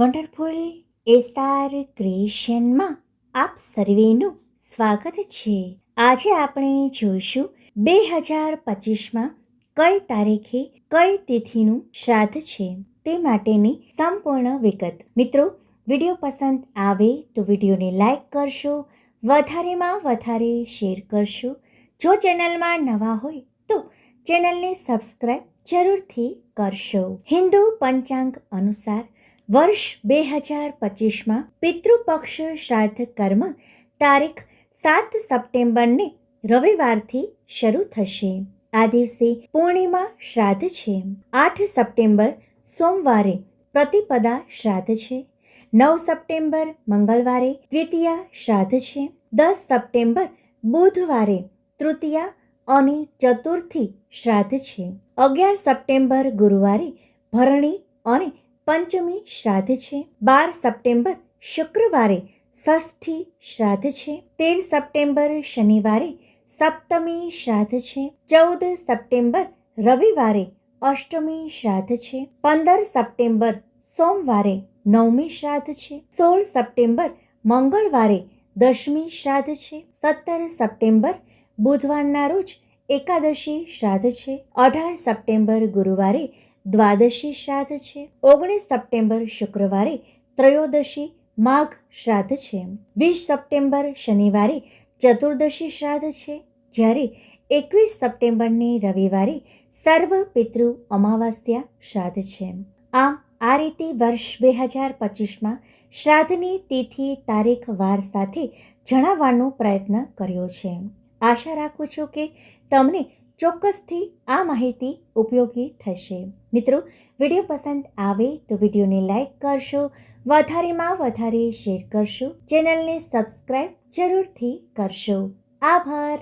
Wonderful એસ્ટાર ક્રિએશનમાં આપ સર્વેનું સ્વાગત છે. આજે આપણે જોઈશું બે હજાર પચીસમાં કઈ તારીખે કઈ તિથિનું શ્રાદ્ધ છે તે માટેની સંપૂર્ણ વિગત. મિત્રો, વીડિયો પસંદ આવે તો વિડીયોને લાઈક કરશો, વધારેમાં વધારે શેર કરશો. જો ચેનલમાં નવા હોય તો ચેનલને સબસ્ક્રાઈબ જરૂરથી કરશો. હિન્દુ પંચાંગ અનુસાર વર્ષ બે હજાર પચીસમાં પિતૃપક્ષ શ્રાદ્ધ કર્મ તારીખ સાત સપ્ટેમ્બરને રવિવારથી શરૂ થશે. આ દિવસે પૂર્ણિમા શ્રાદ્ધ છે. આઠ સપ્ટેમ્બર સોમવારે પ્રતિપદા શ્રાદ્ધ છે. નવ સપ્ટેમ્બર મંગળવારે દ્વિતીયા શ્રાદ્ધ છે. દસ સપ્ટેમ્બર બુધવારે તૃતીયા અને ચતુર્થી શ્રાદ્ધ છે. અગિયાર સપ્ટેમ્બર ગુરુવારે ભરણી અને પંચમી શ્રાદ્ધ છે. બાર સપ્ટેમ્બર શુક્રવારે ષષ્ઠી શ્રાદ્ધ છે. તેર સપ્ટેમ્બર શનિવારે સપ્તમી શ્રાદ્ધ છે. ચૌદ સપ્ટેમ્બર રવિવારે અષ્ટમી શ્રાદ્ધ છે. પંદર સપ્ટેમ્બર સોમવારે નવમી શ્રાદ્ધ છે. સોળ સપ્ટેમ્બર મંગળવારે દશમી શ્રાદ્ધ છે. સત્તર સપ્ટેમ્બર બુધવારના રોજ એકાદશી શ્રાદ્ધ છે. અઢાર સપ્ટેમ્બર ગુરુવારે દ્વાદશી શ્રાદ્ધ છે. ઓગણીસ સપ્ટેમ્બર શુક્રવારે ત્રયોદશી માઘ શ્રાદ્ધ છે. વીસ સપ્ટેમ્બર શનિવારે ચતુર્દશી શ્રાદ્ધ છે. જ્યારે એકવીસ સપ્ટેમ્બરની રવિવારે સર્વ પિતૃ અમાવાસ્યા શ્રાદ્ધ છે. આમ, આ રીતે વર્ષ બે હજાર પચીસમાં શ્રાદ્ધની તિથિ, તારીખ, વાર સાથે જણાવવાનો પ્રયત્ન કર્યો છે. આશા રાખું છું કે તમને ચોક્કસથી આ માહિતી ઉપયોગી થશે. મિત્રો, વીડિયો પસંદ આવે તો વિડીયોને લાઇક કરશો, વધારેમાં વધારે શેર કરશો, ચેનલને સબસ્ક્રાઈબ જરૂરથી કરશો. આભાર.